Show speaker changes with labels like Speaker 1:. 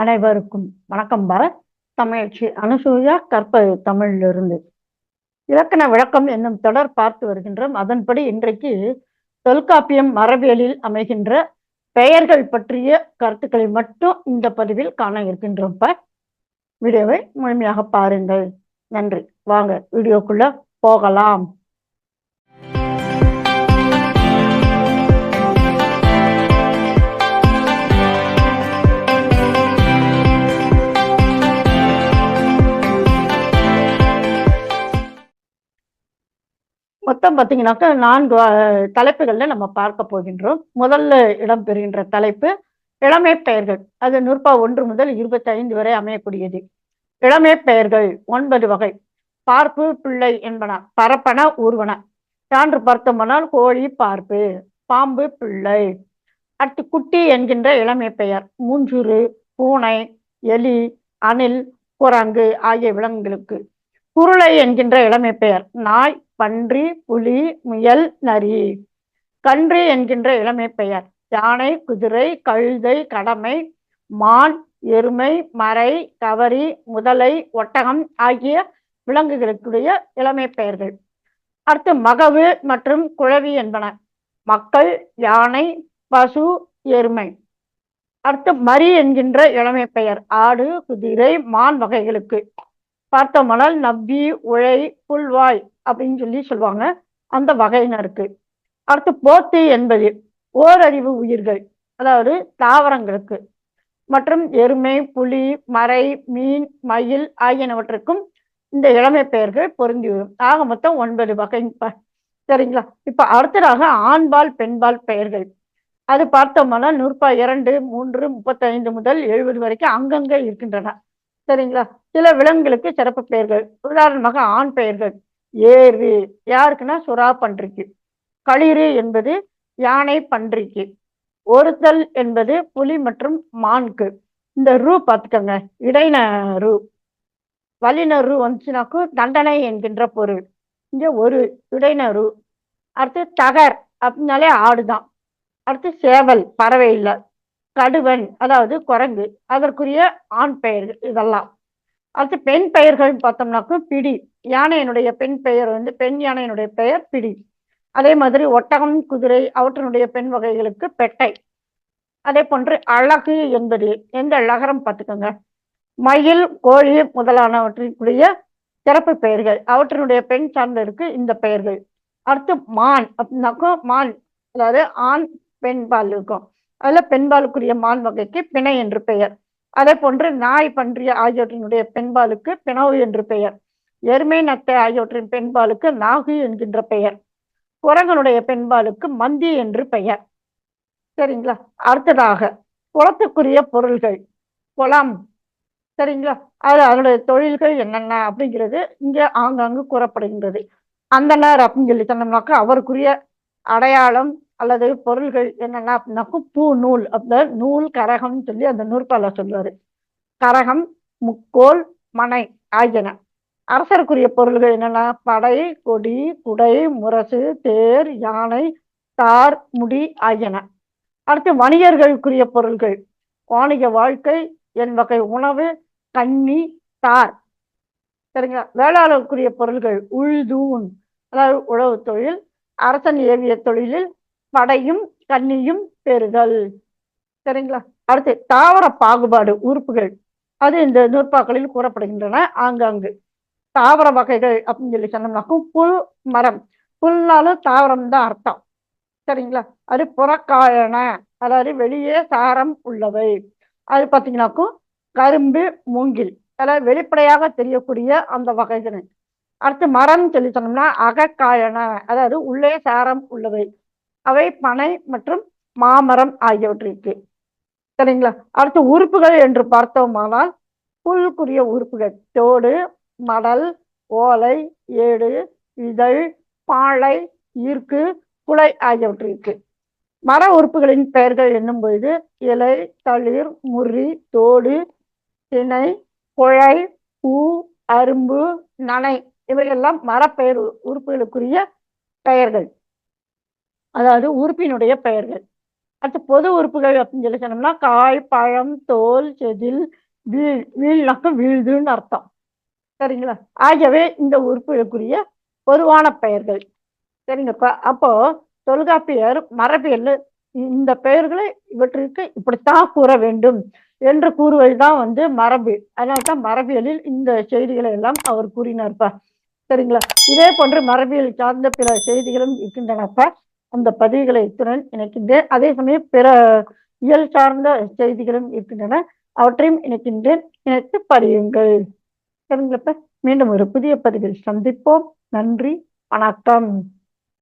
Speaker 1: அனைவருக்கும் வணக்கம் பரத் தமிழ்ச்சி அனுசூயா கற்பது தமிழிலிருந்து. இலக்கண விளக்கம் என்னும் தொடர் பார்த்து வருகின்றோம். அதன்படி இன்றைக்கு தொல்காப்பியம் மரபியலில் அமைகின்ற பெயர்கள் பற்றிய கருத்துக்களை மட்டும் இந்த பதிவில் காண இருக்கின்றோம். ப வீடியோவை முழுமையாக பாருங்கள். நன்றி. வாங்க வீடியோக்குள்ள போகலாம். மொத்தம் பார்த்தீங்கன்னாக்கா நான்கு தலைப்புகளில் நம்ம பார்க்க போகின்றோம். முதல்ல இடம் பெறுகின்ற தலைப்பு இளமை பெயர்கள். அது நூற்பா ஒன்று முதல் இருபத்தி ஐந்து வரை அமையக்கூடியது. இளமை பெயர்கள் ஒன்பது வகை. பார்ப்பு பிள்ளை என்பன. பரப்பன ஊர்வன. சான்று பார்த்தோம்னால் கோழி பார்ப்பு. பாம்பு பிள்ளை. அடுத்து குட்டி என்கின்ற இளமை பெயர். மூஞ்சுரு பூனை எலி அணில் குரங்கு ஆகிய விலங்குகளுக்கு. குருளை என்கின்ற இளமை பெயர். நாய் பன்றி புலி முயல் நரி. கன்று என்கின்ற இளமை பெயர். யானை குதிரை கழுதை கடமை மான் எருமை மறை கவரி முதலை ஒட்டகம் ஆகிய விலங்குகளுக்குடைய இளமை பெயர்கள். அடுத்து மகவு மற்றும் குழவி என்பன. மக்கள் யானை பசு எருமை. அடுத்து மரி என்கின்ற இளமை பெயர். ஆடு குதிரை மான் வகைகளுக்கு. பார்த்தோமானால் நவ்வி உழை புல்வாய் அப்படின்னு சொல்லி சொல்லுவாங்க. அந்த வகையினருக்கு. அடுத்து போத்து என்பது ஓரறிவு உயிர்கள் அதாவது தாவரங்களுக்கு. மற்றும் எருமை புலி மறை மீன் மயில் ஆகியனவற்றுக்கும் இந்த இளமை பெயர்கள் பொருந்தி வரும். ஆக மொத்தம் ஒன்பது வகை. ப- சரிங்களா? இப்ப அடுத்ததாக ஆண்பால் பெண்பால் பெயர்கள். அது பார்த்தோம்னா நூற்பா இரண்டு மூன்று முப்பத்தைந்து முதல் எழுபது வரைக்கும் அங்கங்க இருக்கின்றன. சரிங்களா? சில விலங்குகளுக்கு சிறப்பு பெயர்கள். உதாரணமாக ஆண் பெயர்கள். ஏறு யாருக்குன்னா சுறா பன்றிக்கு. களிறு என்பது யானை பன்றிக்கு. ஒருத்தல் என்பது புலி மற்றும் மான்க்கு. இந்த ரூ பார்த்துக்கோங்க. இடைன ரூ. வல்லின ரூ வந்துச்சுனாக்கும் தண்டனை என்கின்ற பொருள். இங்கே ஒரு இடைன ரூ. அடுத்து தகர். அப்படின்னாலே ஆடுதான். அடுத்து சேவல். பறவை இல்லை. கடுவன் அதாவது குரங்கு அதற்குரிய ஆண் பெயர்கள் இதெல்லாம். அடுத்து பெண் பெயர்கள் பார்த்தோம்னாக்கும் பிடி. யானையினுடைய பெண் பெயர் வந்து பெண் யானையினுடைய பெயர் பிடி. அதே மாதிரி ஒட்டகம் குதிரை அவற்றினுடைய பெண் வகைகளுக்கு பெட்டை. அதே போன்று அழகு என்பது எந்த லகரம் பார்த்துக்கோங்க. மயில் கோழி முதலானவற்றிற்குரிய சிறப்பு பெயர்கள். அவற்றினுடைய பெண் சார்ந்ததற்கு இந்த பெயர்கள். அடுத்து மான் அப்படின்னாக்கும் மான் அதாவது ஆண் பெண்பால் இருக்கும். அதுல பெண்பாலுக்குரிய மான் வகைக்கு பிணை என்று பெயர். அதே போன்று நாய் பன்றிய ஆகியவற்றினுடைய பெண்பாலுக்கு பிணவு என்று பெயர். எருமை நத்தை ஆகியவற்றின் பெண்பாலுக்கு நாகு என்கின்ற பெயர். குரங்களுடைய பெண்பாலுக்கு மந்தி என்று பெயர். சரிங்களா? அடுத்ததாக குளத்துக்குரிய பொருள்கள் குளம். சரிங்களா? அது அதனுடைய தொழில்கள் என்னென்ன அப்படிங்கிறது இங்கே ஆங்காங்கு கூறப்படுகின்றது. அந்தனர் அப்படின்னு சொல்லி சொன்னோம்னாக்கா அவருக்குரிய அடையாளம் அல்லது பொருள்கள் என்னென்ன அப்படின்னாக்கும் பூ நூல் அந்த நூல் கரகம்னு சொல்லி அந்த நூற்பால சொல்லுவாரு. கரகம் முக்கோல் மனை ஆகியன. அரசருக்குரிய பொருள்கள் என்னென்ன படை கொடி குடை முரசு தேர் யானை தார் முடி ஆகியன. அடுத்து வணிகர்களுக்குரிய பொருள்கள். வாணிக வாழ்க்கை என் வகை உணவு கன்னி தார். சரிங்களா? வேளாளருக்குரிய பொருள்கள் உள்தூண் அதாவது உழவு தொழில் அரசன் ஏவிய தொழிலில் படையும் கன்னியும் பெறுதல். சரிங்களா? அடுத்து தாவர பாகுபாடு உறுப்புகள். அது இந்த நூற்பாக்களில் கூறப்படுகின்றன. ஆங்காங்கு. தாவர வகைகள் அப்படின்னு சொல்லி சொன்னோம்னாக்கும் புல் மரம். புல்னாலும் தாவரம் தான் அர்த்தம். சரிங்களா? அது புறக்காயன. அதாவது வெளியே சாரம் உள்ளவை. அது பார்த்தீங்கன்னாக்கும் கரும்பு மூங்கில். அதாவது வெளிப்படையாக தெரியக்கூடிய அந்த வகைகள். அடுத்து மரம் சொல்லி சொன்னோம்னா அகக்காயன. அதாவது உள்ளே சாரம் உள்ளவை. அவை பனை மற்றும் மாமரம் ஆகியவற்றிற்கு. சரிங்களா? அடுத்து உறுப்புகள் என்று பார்த்தோமானால் புல்குரிய உறுப்புகள். தோடு மடல் ஓலை ஏடு இதழ் பாழை ஈர்க்கு குலை ஆகியவற்றிற்கு. மர உறுப்புகளின் பெயர்கள் என்னும் பொழுது இலை தளிர் முறி தோடு திணை குழை பூ அரும்பு நனை இவையெல்லாம் மரப்பெயர் உறுப்புகளுக்குரிய பெயர்கள். அதாவது உறுப்பினுடைய பெயர்கள். அடுத்து பொது உறுப்புகள் அப்படின்னு சொல்லி சொன்னோம்னா காய் பழம் தோல் செதில் வீழ் வீழ்னாக்கம் வீழ்துன்னு அர்த்தம். சரிங்களா? ஆகவே இந்த உறுப்புகளுக்குரிய பொதுவான பெயர்கள். சரிங்கப்பா அப்போ தொல்காப்பியர் மரபியல் இந்த பெயர்களை இவற்றிற்கு இப்படித்தான் கூற வேண்டும் என்று கூறுவதுதான் வந்து மரபு. அதனால தான் மரபியலில் இந்த செய்திகளை எல்லாம் அவர் கூறினார்ப்பா சரிங்களா? இதே போன்று மரபியல் சார்ந்த பிற செய்திகளும் இருக்கின்றனப்பா அந்த பதிவுகளை இத்துடன் இணைக்கின்றேன். அதே சமயம் பிற இயல் சார்ந்த செய்திகளும் இருக்கின்றன. அவற்றையும் இணைக்கின்றேன். இணைத்து படியுங்கள். சரிங்களப்ப மீண்டும் ஒரு புதிய பதிவில் சந்திப்போம். நன்றி. வணக்கம்.